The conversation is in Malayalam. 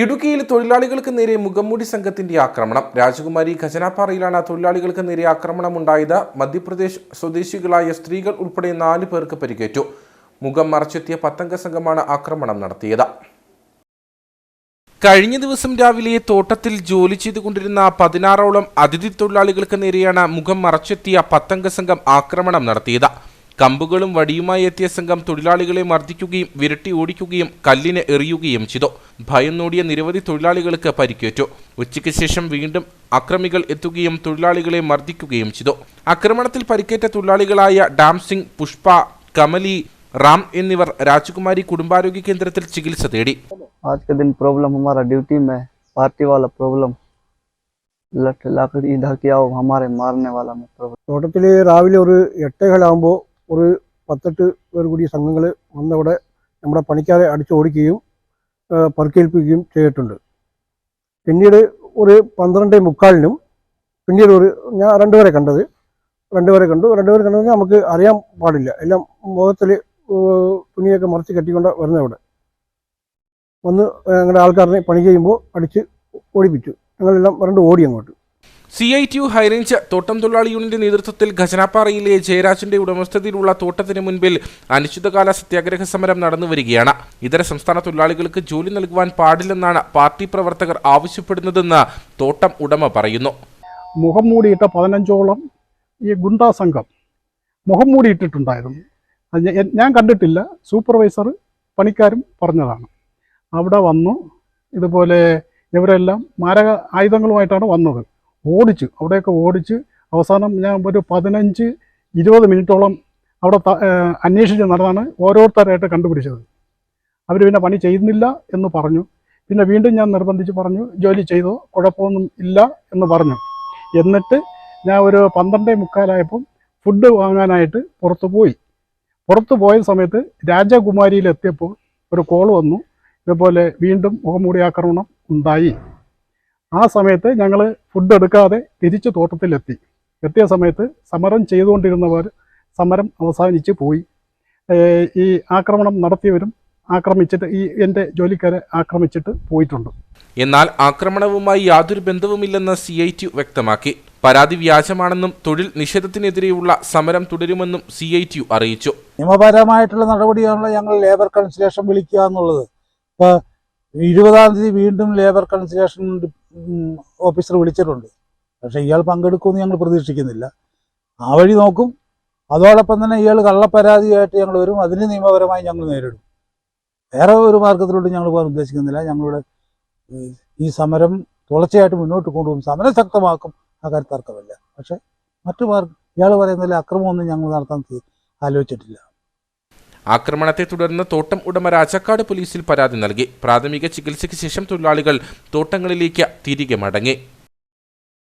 ഇടുക്കിയിൽ തൊഴിലാളികൾക്ക് നേരെ മുഖംമൂടി സംഘത്തിന്റെ ആക്രമണം. രാജകുമാരി ഖജനാപ്പാറയിലാണ് തൊഴിലാളികൾക്ക് നേരെ ആക്രമണം ഉണ്ടായത് മധ്യപ്രദേശ് സ്വദേശികളായ സ്ത്രീകൾ ഉൾപ്പെടെ നാല് പേർക്ക് പരിക്കേറ്റു. മുഖം മറച്ചെത്തിയ പത്തംഗ സംഘമാണ് ആക്രമണം നടത്തിയത്. കഴിഞ്ഞ ദിവസം രാവിലെ തോട്ടത്തിൽ ജോലി ചെയ്തുകൊണ്ടിരുന്ന പതിനാറോളം അതിഥി തൊഴിലാളികൾക്ക് നേരെയാണ് മുഖം മറച്ചെത്തിയ പത്തംഗ സംഘം ആക്രമണം നടത്തിയത്. കമ്പുകളും വടിയുമായി എത്തിയ സംഘം തൊഴിലാളികളെ മർദ്ദിക്കുകയും വിരട്ടി ഓടിക്കുകയും കല്ലിന് എറിയുകയും ചെയ്തു ഭയന്നോടിയ നിരവധി തൊഴിലാളികൾക്ക് പരിക്കേറ്റു ഉച്ചയ്ക്ക് ശേഷം വീണ്ടും അക്രമികൾ എത്തുകയും തൊഴിലാളികളെ മർദ്ദിക്കുകയും ചെയ്തു ആക്രമണത്തിൽ പരിക്കേറ്റ തൊഴിലാളികളായ ഡാം സിംഗ് പുഷ്പ കമലി റാം എന്നിവർ രാജകുമാരി കുടുംബാരോഗ്യ കേന്ദ്രത്തിൽ ചികിത്സ തേടി आज के दिन प्रॉब्लम हमारा ड्यूटी में पार्टी वाला प्रॉब्लम लट लाकर इधर के आओ हमारे मारने वाला में प्रॉब्लम തോട്ടത്തിൽ രാവിലെ ഒരു എട്ടേകാലാകുമ്പോൾ ഒരു പത്തെട്ട് പേർ കൂടി സംഘങ്ങൾ വന്നവിടെ നമ്മുടെ പണിക്കാരെ അടിച്ചു ഓടിക്കുകയും ആ, ചെയ്തിട്ടുണ്ട്. പിന്നീട് ഒരു പന്ത്രണ്ട് മുക്കാലിനും പിന്നീട് ഒരു ഞാൻ രണ്ടുപേരെ കണ്ടത്. രണ്ടുപേരെ കണ്ടു. രണ്ടുപേരെ കണ്ടു കഴിഞ്ഞാൽ നമുക്ക് അറിയാൻ പാടില്ല. എല്ലാം മുഖത്തിൽ തുണിയൊക്കെ മറച്ച് കെട്ടിക്കൊണ്ട് വരുന്നവിടെ. വന്ന് ഞങ്ങളുടെ ആൾക്കാരനെ പണി ചെയ്യുമ്പോൾ അടിച്ച് ഓടിപ്പിച്ചു. ഞങ്ങളെല്ലാം രണ്ട് ഓടി അങ്ങോട്ട്. C I T U high range തോട്ടം തൊഴിലാളി യൂണിയന്റെ നേതൃത്വത്തിൽ ഖജനാപ്പാറയിലെ ജയരാജന്റെ ഉടമസ്ഥതയിലുള്ള തോട്ടത്തിന് മുൻപിൽ അനിശ്ചിതകാല സത്യാഗ്രഹ സമരം നടന്നു വരികയാണ്. ഇതര സംസ്ഥാന തൊഴിലാളികൾക്ക് ജോലി നൽകുവാൻ പാടില്ലെന്നാണ് പാർട്ടി പ്രവർത്തകർ ആവശ്യപ്പെടുന്നതെന്ന് തോട്ടം ഉടമ പറയുന്നു. മുഖം മൂടിയിട്ട പതിനഞ്ചോളം ഈ ഗുണ്ടാ സംഘം മുഖം മൂടിയിട്ടിട്ടുണ്ടായിരുന്നു. ഞാൻ കണ്ടിട്ടില്ല. സൂപ്പർവൈസർ പണിക്കാരും പറഞ്ഞതാണ്. അവിടെ വന്നു. ഇതുപോലെ ഇവരെല്ലാം മാരക ആയുധങ്ങളുമായിട്ടാണ് വന്നത്. ഓടിച്ചു അവിടെയൊക്കെ ഓടിച്ച് അവസാനം ഞാൻ ഒരു പതിനഞ്ച് ഇരുപത് മിനിറ്റോളം അവിടെ അന്വേഷിച്ച് നടന്നാണ് ഓരോരുത്തരായിട്ട് കണ്ടുപിടിച്ചത്. അവർ പിന്നെ പണി ചെയ്യുന്നില്ല എന്ന് പറഞ്ഞു. പിന്നെ വീണ്ടും ഞാൻ നിർബന്ധിച്ച് പറഞ്ഞു ജോലി ചെയ്തോ കുഴപ്പമൊന്നും ഇല്ല എന്ന് പറഞ്ഞു. എന്നിട്ട് ഞാൻ ഒരു പന്ത്രണ്ടേ മുക്കാലായപ്പം ഫുഡ് വാങ്ങാനായിട്ട് പുറത്തു പോയി. പുറത്തു പോയ സമയത്ത് രാജകുമാരിയിലെത്തിയപ്പോൾ ഒരു കോൾ വന്നു. ഇതുപോലെ വീണ്ടും മുഖംമൂടി ആക്രമണം ഉണ്ടായി. ആ സമയത്ത് ഞങ്ങൾ ഫുഡ് എടുക്കാതെ തിരിച്ച് തോട്ടത്തിലെത്തി. എത്തിയ സമയത്ത് സമരം ചെയ്തുകൊണ്ടിരുന്നവർ സമരം അവസാനിച്ച് പോയി. ഈ ആക്രമണം നടത്തിയവരും ആക്രമിച്ചിട്ട് ഈ എന്റെ ജോലിക്കാരെ ആക്രമിച്ചിട്ട് പോയിട്ടുണ്ട്. എന്നാൽ ആക്രമണവുമായി യാതൊരു ബന്ധവുമില്ലെന്ന് സി ഐ ടി വ്യക്തമാക്കി. പരാതി വ്യാജമാണെന്നും തൊഴിൽ നിഷേധത്തിനെതിരെയുള്ള സമരം തുടരുമെന്നും സി ഐ ടി അറിയിച്ചു. നിയമപരമായിട്ടുള്ള നടപടിയാണല്ലോ ഞങ്ങൾ ലേബർ കൺസിലേഷൻ വിളിക്കുക എന്നുള്ളത്. ഇപ്പൊ ഇരുപതാം തീയതി വീണ്ടും ലേബർ കൺസിലേഷൻ ഓഫീസർ വിളിച്ചിട്ടുണ്ട്. പക്ഷെ ഇയാൾ പങ്കെടുക്കുമെന്ന് ഞങ്ങൾ പ്രതീക്ഷിക്കുന്നില്ല. ആ വഴി നോക്കും. അതോടൊപ്പം തന്നെ ഇയാൾ കള്ളപ്പരാതിയായിട്ട് ഞങ്ങൾ വരും. അതിന് നിയമപരമായി ഞങ്ങൾ നേരിടും. വേറെ ഒരു മാർഗത്തിലോട്ട് ഞങ്ങൾ പോകാൻ ഉദ്ദേശിക്കുന്നില്ല. ഞങ്ങളുടെ ഈ സമരം തുടർച്ചയായിട്ട് മുന്നോട്ട് കൊണ്ടുപോകും. സമരം ശക്തമാക്കും. ആ കാര്യത്തിൽ തർക്കമില്ല. പക്ഷെ മറ്റു ഇയാൾ പറയുന്നതിൽ അക്രമമൊന്നും ഞങ്ങൾ നടത്താൻ ആലോചിച്ചിട്ടില്ല. ആക്രമണത്തെ തുടർന്ന് തോട്ടം ഉടമ രാജാക്കാട് പോലീസിൽ പരാതി നൽകി. പ്രാഥമിക ചികിത്സയ്ക്ക് ശേഷം തൊഴിലാളികൾ തോട്ടങ്ങളിലേക്ക് തിരികെ മടങ്ങി.